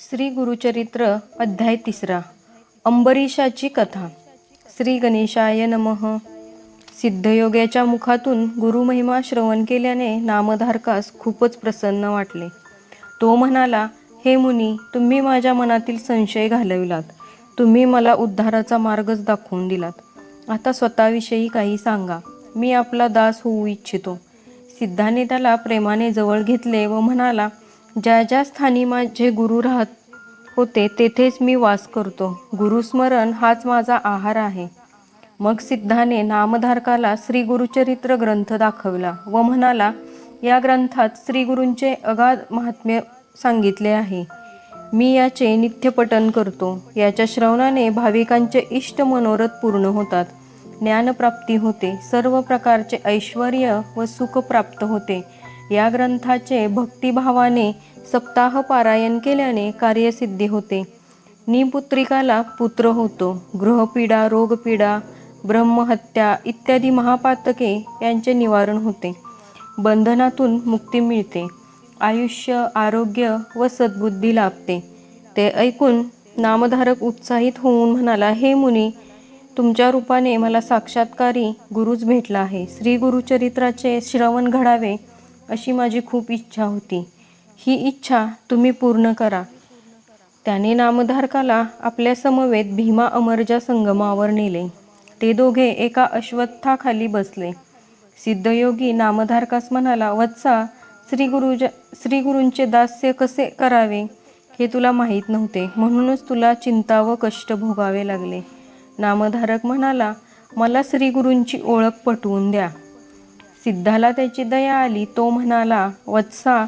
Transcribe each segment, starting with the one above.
श्री गुरुचरित्र अध्याय तिसरा. अंबरीशाची कथा. श्री गणेशाय नमः. सिद्धयोग्याच्या मुखातून गुरुमहिमा श्रवण केल्याने नामधारकास खूपच प्रसन्न वाटले. तो म्हणाला हे मुनी तुम्ही माझ्या मनातील संशय घालविलात. तुम्ही मला उद्धाराचा मार्गच दाखवून दिलात. आता स्वतःविषयी काही सांगा. मी आपला दास होऊ इच्छितो. सिद्धाने त्याला प्रेमाने जवळ घेतले व म्हणाला ज्या ज्या स्थानी माझे गुरु राहत होते तेथेच मी वास करतो. गुरुस्मरण हाच माझा आहार आहे. मग सिद्धाने नामधारकाला श्री गुरुचरित्र ग्रंथ दाखवला व म्हणाला या ग्रंथात श्री गुरूंचे अगाध महात्म्य सांगितले आहे. मी याचे नित्यपठन करतो. याच्या श्रवणाने भाविकांचे इष्ट मनोरथ पूर्ण होतात. ज्ञानप्राप्ती होते. सर्व प्रकारचे ऐश्वर व सुख प्राप्त होते. या ग्रंथाचे भक्तिभावाने सप्ताह पारायण केल्याने कार्यसिद्धी होते. निपुत्रिकाला पुत्र होतो. गृहपीडा रोगपीडा ब्रह्महत्या इत्यादी महापातके यांचे निवारण होते. बंधनातून मुक्ती मिळते. आयुष्य आरोग्य व सद्बुद्धी लाभते. ते ऐकून नामधारक उत्साहित होऊन म्हणाला हे मुनी तुमच्या रूपाने मला साक्षात्कारी गुरुच भेटला आहे. श्री गुरुचरित्राचे श्रवण घडावे अशी माझी खूप इच्छा होती. ही इच्छा तुम्ही पूर्ण करा. त्याने नामधारकाला आपल्या समवेत भीमा अमरजा संगमावर नेले. ते दोघे एका अश्वत्थाखाली बसले. सिद्धयोगी नामधारकास म्हणाला वत्सा श्री गुरुज श्री गुरूंचे दास्य कसे करावे? हे तुला माहीत नव्हते. म्हणूनच तुला चिंता व कष्ट भोगावे लागले. नामधारक म्हणाला मला श्री गुरूंची ओळख पटवून द्या. सिद्धाला त्याची दया आली. तो म्हणाला वत्सा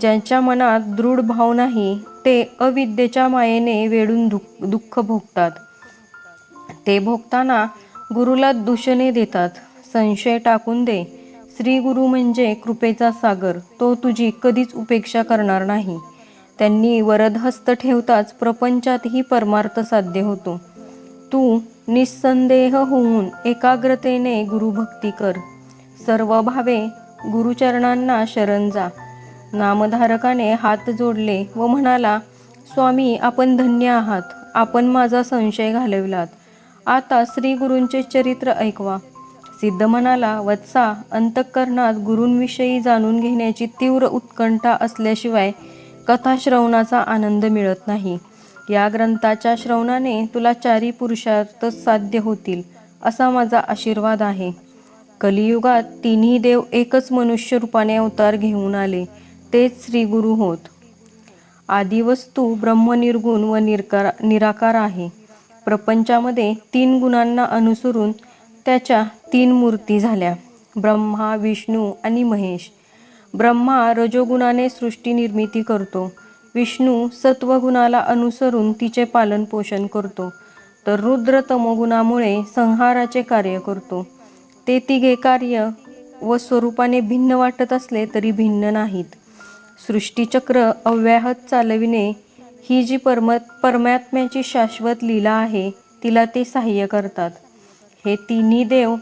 ज्यांच्या मनात दृढ भाव नाही ते अविद्येच्या मायेने वेडून दुःख दुःख भोगतात. ते भोगताना गुरुला दूषणे देतात. संशय टाकून दे. श्री गुरु म्हणजे कृपेचा सागर. तो तुझी कधीच उपेक्षा करणार नाही. त्यांनी वरदहस्त ठेवताच प्रपंचातही परमार्थ साध्य होतो. तू निस्संदेह होऊन एकाग्रतेने गुरुभक्ती कर. सर्व भावे गुरुचरणांना शरण जा. नामधारकाने हात जोडले व म्हणाला स्वामी आपण धन्य आहात. आपण माझा संशय घालविलात. आता श्री गुरूंचे चरित्र ऐकवा. सिद्ध म्हणाला वत्सा अंतःकरणात गुरूंविषयी जाणून घेण्याची तीव्र उत्कंठा असल्याशिवाय कथाश्रवणाचा आनंद मिळत नाही. या ग्रंथाच्या श्रवणाने तुला चारी पुरुषार्थ साध्य होतील असा माझा आशीर्वाद आहे. कलियुगात तिन्ही देव एकच मनुष्य रूपाने अवतार घेऊन आले. तेच श्री गुरु होत. आदिवस्तू ब्रह्मनिर्गुण व निरकार निराकार आहे. प्रपंचामध्ये तीन गुणांना अनुसरून त्याच्या तीन मूर्ती झाल्या. ब्रह्मा विष्णू आणि महेश. ब्रह्मा रजोगुणाने सृष्टी निर्मिती करतो. विष्णू सत्वगुणाला अनुसरून तिचे पालन पोषण करतो. तर रुद्र तमोगुणामुळे संहाराचे कार्य करतो. ते तिघे कार्य व स्वरूपाने भिन्न वाटत असले तरी भिन्न नाहीत. सृष्टीचक्र अव्याहत चालविणे ही जी परम परमात्म्याची शाश्वत लीला आहे तिला ते सहाय्य करतात. हे तिन्ही देव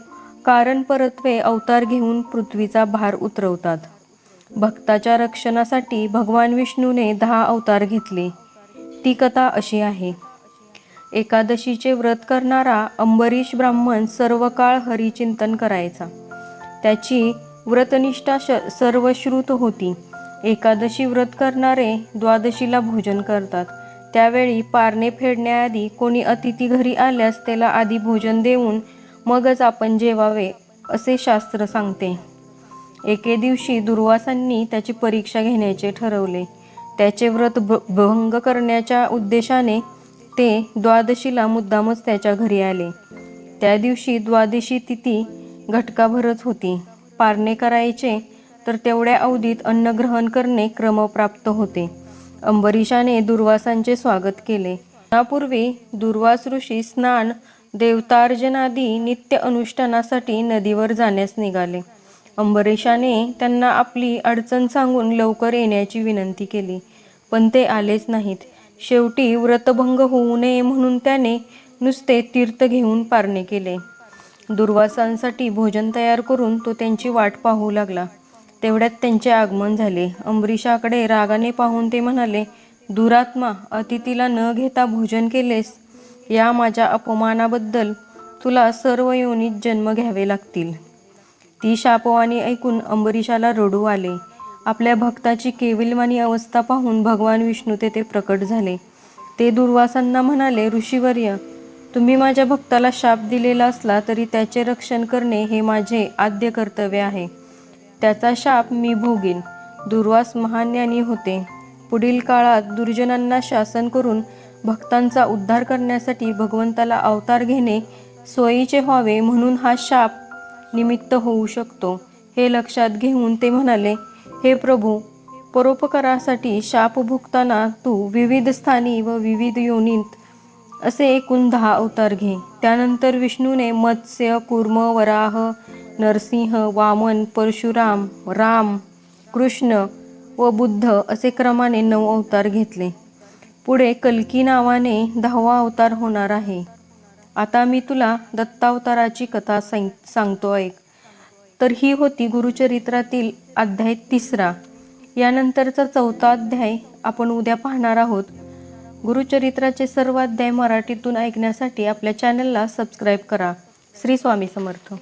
कारण परत्वे अवतार घेऊन पृथ्वीचा भार उतरवतात. भक्ताच्या रक्षणासाठी भगवान विष्णूने दहा अवतार घेतले. ती कथा अशी आहे. एकादशीचे व्रत करणारा अंबरीश ब्राह्मण सर्व काळ हरिचिंतन करायचा. त्याची व्रतनिष्ठा श सर्वश्रुत होती. एकादशी व्रत करणारे द्वादशीला भोजन करतात. त्यावेळी पारणे फेडण्याआधी कोणी अतिथी घरी आल्यास त्याला आधी भोजन देऊन मगच आपण जेवावे असे शास्त्र सांगते. एके दिवशी दुर्वासांनी त्याची परीक्षा घेण्याचे ठरवले. त्याचे व्रत भ भंग करण्याच्या उद्देशाने ते द्वादशीला मुद्दामच त्याच्या घरी आले. त्या दिवशी द्वादशी तिथी घटकाभरच होती. पारणे करायचे तर तेवढ्या अवधीत अन्न ग्रहण करणे क्रमप्राप्त होते. अंबरीशाने दुर्वासांचे स्वागत केले. त्यापूर्वी दुर्वास ऋषी स्नान देवतार्जनादी नित्य अनुष्ठानासाठी नदीवर जाण्यास निघाले. अंबरीशाने त्यांना आपली अडचण सांगून लवकर येण्याची विनंती केली पण ते आलेच नाहीत. शेवटी व्रतभंग होऊ नये म्हणून त्याने नुसते तीर्थ घेऊन पारणे केले. दुर्वासांसाठी भोजन तयार करून तो त्यांची वाट पाहू लागला. तेवढ्यात त्यांचे आगमन झाले. अंबरीशाकडे रागाने पाहून ते म्हणाले दुरात्मा अतिथीला न घेता भोजन केलेस. या माझ्या अपमानाबद्दल तुला सर्व योनीत जन्म घ्यावे लागतील. ती शापवाणी ऐकून अंबरीशाला रडू आले. आपल्या भक्ताची केविलवाणी अवस्था पाहून भगवान विष्णू तेथे प्रकट झाले. ते दुर्वासांना म्हणाले ऋषीवर्य तुम्ही माझ्या भक्ताला शाप दिलेला असला तरी त्याचे रक्षण करणे हे माझे आद्य कर्तव्य आहे. त्याचा शाप मी भोगेन. दुर्वास महाज्ञानी होते. पुढील काळात दुर्जनांना शासन करून भक्तांचा उद्धार करण्यासाठी भगवंताला अवतार घेणे सोयीचे व्हावे म्हणून हा शाप निमित्त होऊ शकतो. हे लक्षात घेऊन ते म्हणाले हे प्रभू परोपकारासाठी शाप भोगताना तू विविध स्थानी व विविध योनीत असे एकूण दहा अवतार घे. त्यानंतर विष्णूने मत्स्य कुर्म वराह नरसिंह वामन परशुराम राम कृष्ण व बुद्ध असे क्रमाने नऊ अवतार घेतले. पुढे कल्की नावाने दहावा अवतार होणार आहे. आता मी तुला दत्तावताराची कथा सांग सांगतो ऐक. तर ही होती गुरुचरित्रातील अध्याय तिसरा. यानंतरचा चौथा अध्याय आपण उद्या पाहणार आहोत. गुरुचरित्राचे सर्व अध्याय मराठीतून ऐकण्यासाठी आपल्या चॅनलला सबस्क्राईब करा. श्री स्वामी समर्थ.